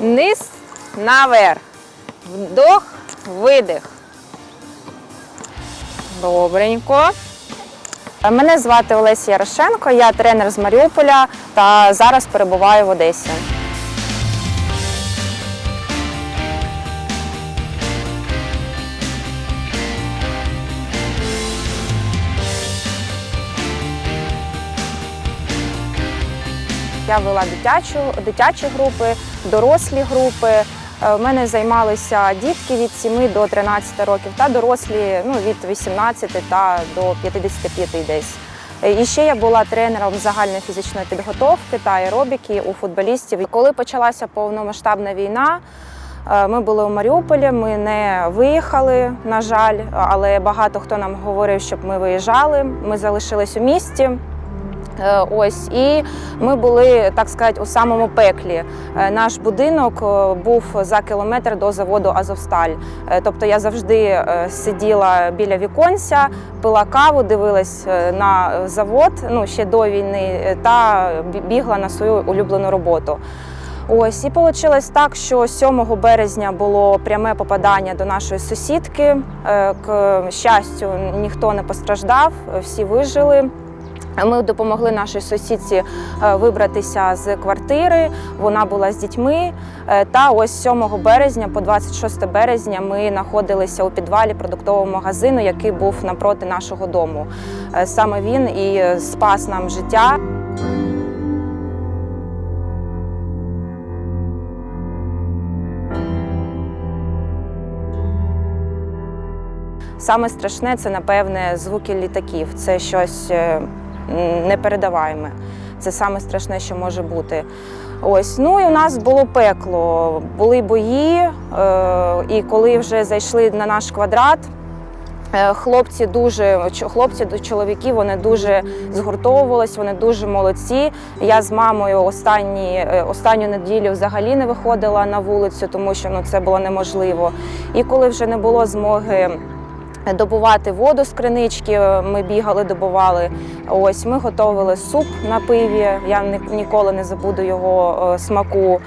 Низ, наверх. Вдох, видих. Добренько. Мене звати Олеся Ярошенко, я тренер з Маріуполя та зараз перебуваю в Одесі. Я вела дитячу, дитячі групи, дорослі групи. Е, В мене займалися дітки від 7 до 13 років та дорослі ну, від 18 та до 55 десь. Е, І ще я була тренером загальної фізичної підготовки та аеробіки у футболістів. Коли почалася повномасштабна війна, е, ми були у Маріуполі, ми не виїхали, на жаль, але багато хто нам говорив, щоб ми виїжджали. Ми залишились у місті. Е, Ось і ми були, так сказати, у самому пеклі. Е, Наш будинок е, був за кілометр до заводу Азовсталь. Тобто я завжди сиділа біля віконця, пила каву, дивилась на завод ну ще до війни та бігла на свою улюблену роботу. Ось і вийшло так, що 7 березня було пряме попадання до нашої сусідки. К щастю, ніхто не постраждав, всі вижили. Ми допомогли нашій сусідці е, вибратися з квартири. Вона була з дітьми. Е, Та ось 7 березня по 26 березня ми знаходилися у підвалі продуктового магазину, який був напроти нашого дому. Е, Саме він і спас нам життя. Саме страшне це, напевне, звуки літаків. Це щось м. Це саме страшне, що може бути. Ось, ну і у нас було пекло, були бої, е, і коли вже зайшли на наш квадрат, е, хлопці дуже хлопці до чоловіків вони дуже згуртовувались, вони дуже молодці. Я з мамою останні, е, останню неділю взагалі не виходила на вулицю, тому що ну, це було неможливо. І коли вже не було змоги добувати воду з кринички. Ми бігали, добували. Ось ми готували суп на пиві. Я ні- ніколи не забуду його е, смаку.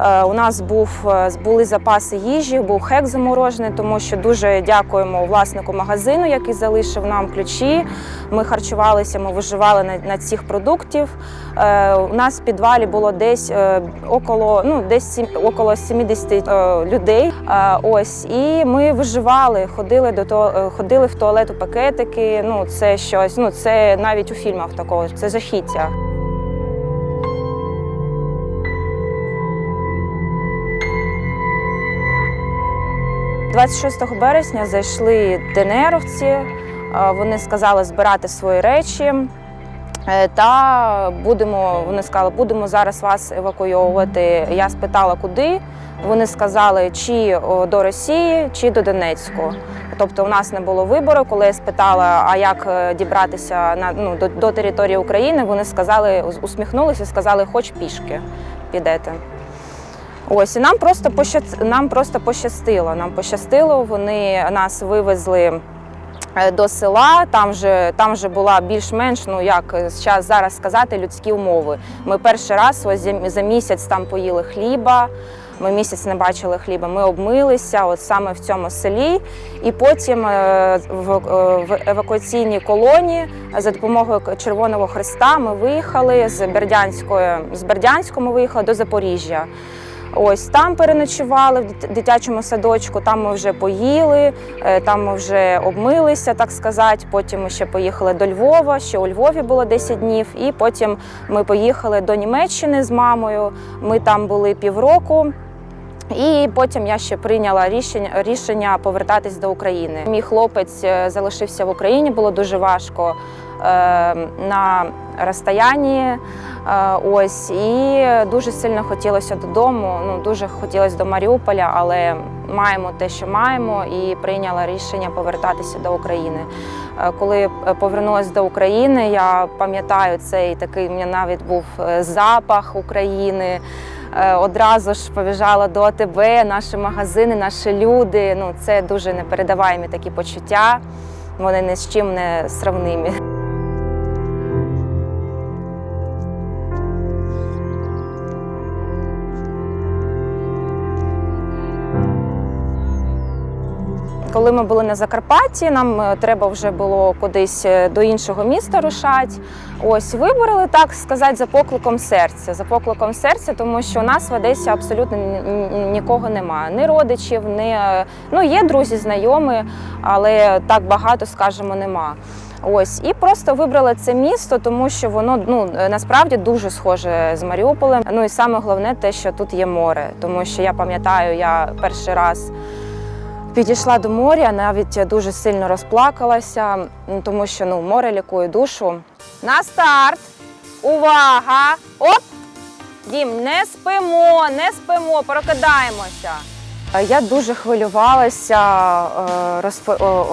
Е, У нас був е, були запаси їжі, був хек заморожений, тому що дуже дякуємо власнику магазину, який залишив нам ключі. Ми харчувалися, ми виживали на, на цих продуктів. Е, У нас в підвалі було десь около, ну, десь около 70 е, людей. Ось і ми виживали, ходили до то, ходили в туалет у пакетики. Ну це щось. Ну це навіть у фільмах такого. Це жахіття. – 26 березня зайшли ДНРовці. Е, Вони сказали збирати свої речі. Е, Та будемо, вони сказали, будемо зараз вас евакуйовувати. Я спитала, куди. Вони сказали, чи до Росії, чи до Донецьку. Тобто у нас не було вибору. Коли я спитала, а як е, дібратися на ну до, до території України, вони сказали, усміхнулися, сказали, хоч пішки підете. Ось і нам просто пощац... нам просто пощастило. Нам пощастило. Вони нас вивезли е, до села. Там же там вже була більш-менш, ну як зараз зараз сказати, людські умови. Ми перший раз ось за- місяць там поїли хліба. Ми місяць не бачили хліба. Ми обмилися от саме в цьому селі, і потім е, в, е, евакуаційній колоні за допомогою Червоного Христа ми виїхали з Бердянської з Бердянського ми виїхали до Запоріжжя. Ось там переночували в дитячому садочку, там ми вже поїли, е, там ми вже обмилися, так сказати. Потім ми ще поїхали до Львова, ще у Львові було 10 днів. І потім ми поїхали до Німеччини з мамою. Ми там були півроку. І потім я ще прийняла рішення, рішення повертатись до України. Мій хлопець е, залишився в Україні, було дуже важко е, на розстоянні. Е, ось і дуже сильно хотілося додому. Ну дуже хотілося до Маріуполя, але маємо те, що маємо, і прийняла рішення повертатися до України. Е, Коли е, повернулася до України, я пам'ятаю цей такий у мене навіть був е, запах України. Одразу ж побіжала до АТБ, наші магазини, наші люди. Ну це дуже непередаваємі такі почуття. Вони ні з чим не сравнимі. Коли ми були на Закарпатті, нам е, треба вже було кудись е, до іншого міста рушати. Ось вибрали так сказати за покликом серця. За покликом серця, тому що у нас в Одесі абсолютно ні- ні- нікого немає. Ні родичів, ні е, ну є друзі, знайомі, але так багато, скажімо, нема. Ось і просто вибрали це місто, тому що воно ну насправді дуже схоже з Маріуполем. Ну і саме головне те, що тут є море, тому що я пам'ятаю, я перший раз. Підійшла до моря, навіть дуже сильно розплакалася, тому що ну, море лікує душу. На старт! Увага! Оп! Дім, не спимо, не спимо, прокидаємося. Е, Я дуже хвилювалася е,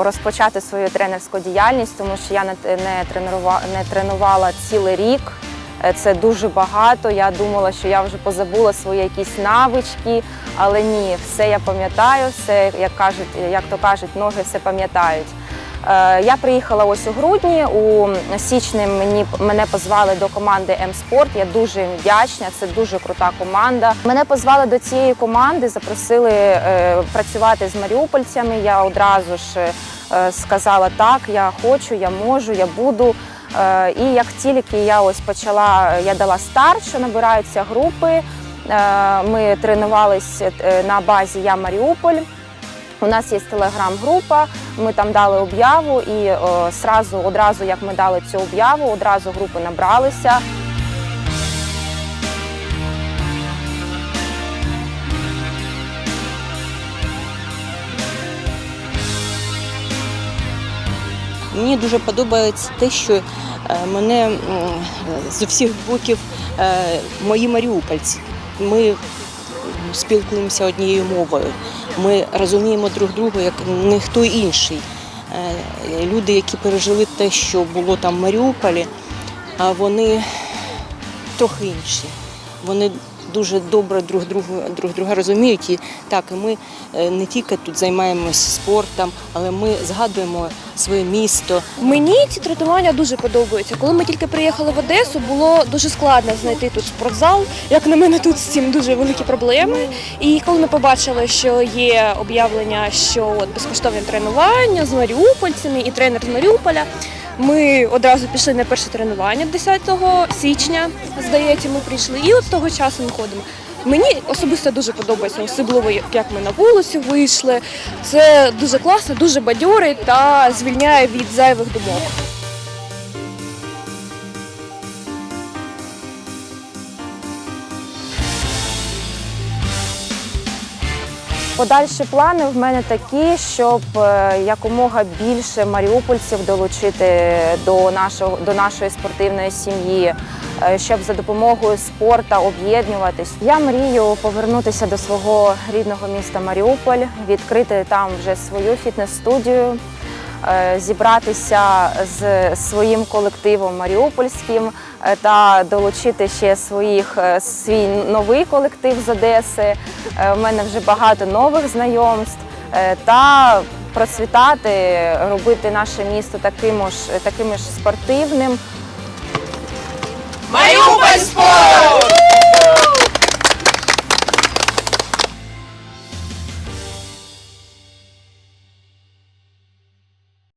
розпочати свою тренерську діяльність, тому що я не, тренувала цілий рік. Е, Це дуже багато. Я думала, що я вже позабула свої якісь навички, але ні, все я пам'ятаю, все як кажуть, як то кажуть, ноги все пам'ятають. Е, Я приїхала ось у грудні. У січні мені мене позвали до команди М-Спорт. Я дуже їм вдячна. Це дуже крута команда. Мене позвали до цієї команди, запросили е, працювати з маріупольцями. Я одразу ж е, сказала так, я хочу, я можу, я буду. Е, І як тільки я ось почала, я дала старт, що набираються групи. е, Ми тренувалися на базі Я Маріуполь. У нас є телеграм-група, ми там дали об'яву, і о, сразу, одразу, як ми дали цю об'яву, одразу групи набралися. Мені дуже подобається те, що е, мене з усіх боків е, мої маріупольці. Ми спілкуємося однією мовою. Ми розуміємо друг друга як ніхто інший. Е, Люди, які пережили те, що було там в Маріуполі, вони трохи інші. Вони дуже добре друг друга, друг друга розуміють. І так, і ми е, не тільки тут займаємося спортом, але ми згадуємо своє місто. Мені ці тренування дуже подобаються. Коли ми тільки приїхали в Одесу, було дуже складно знайти тут спортзал. Як на мене, тут з цим дуже великі проблеми. І коли ми побачили, що є об'явлення, що от безкоштовне тренування з маріупольцями і тренер з Маріуполя. Ми одразу пішли на перше тренування 10 січня. Здається, ми прийшли, і от того часу ми ходимо. Мені особисто дуже подобається, особливо як ми на вулицю вийшли. Це дуже класно, дуже бадьорить та звільняє від зайвих думок. Подальші плани в мене такі, щоб е, якомога більше маріупольців долучити до нашого до нашої спортивної сім'ї, е, щоб за допомогою спорту об'єднуватись. Я мрію повернутися до свого рідного міста Маріуполь, відкрити там вже свою фітнес-студію. Е, Зібратися з своїм колективом маріупольським е, та долучити ще своїх е, свій новий колектив з Одеси. У мене вже багато нових знайомств та процвітати, робити наше місто таким ж таким ж спортивним. Маріуполь спорт!